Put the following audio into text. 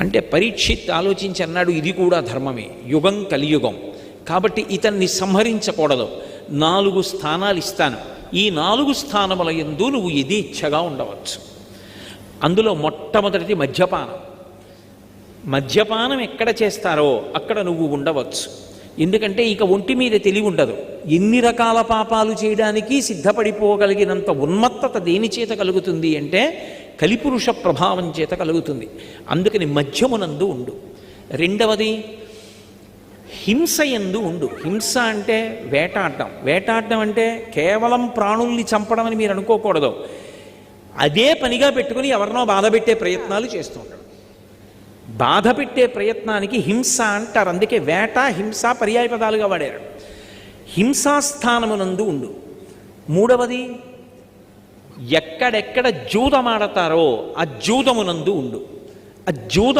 అంటే పరీక్షిత్ ఆలోచించి అన్నాడు ఇది కూడా ధర్మమే యుగం కలియుగం. కాబట్టి ఇతన్ని సంహరించకూడదు. నాలుగు స్థానాలు ఇస్తాను. ఈ నాలుగు స్థానముల ఎందు నువ్వు యథేచ్ఛగా ఉండవచ్చు. అందులో మొట్టమొదటిది మద్యపానం. మద్యపానం ఎక్కడ చేస్తారో అక్కడ నువ్వు ఉండవచ్చు. ఎందుకంటే ఇక ఒంటి మీద తెలివి ఉండదు. ఎన్ని రకాల పాపాలు చేయడానికి సిద్ధపడిపోగలిగినంత ఉన్మత్తత దేని చేత కలుగుతుంది అంటే కలిపురుష ప్రభావం చేత కలుగుతుంది. అందుకని మధ్యమునందు ఉండు. రెండవది హింస ఎందు ఉండు. హింస అంటే వేటాడడం వేటాడడం అంటే కేవలం ప్రాణుల్ని చంపడం అని మీరు అనుకోకూడదు. అదే పనిగా పెట్టుకుని ఎవరినో బాధ పెట్టే ప్రయత్నాలు చేస్తూ బాధ పెట్టే ప్రయత్నానికి హింస అంటారు. అందుకే వేట హింస పర్యాయ పదాలుగా వాడారు. హింసాస్థానమునందు ఉండు. మూడవది ఎక్కడెక్కడ జూదమాడతారో ఆ జూదమునందు ఉండు. ఆ జూదం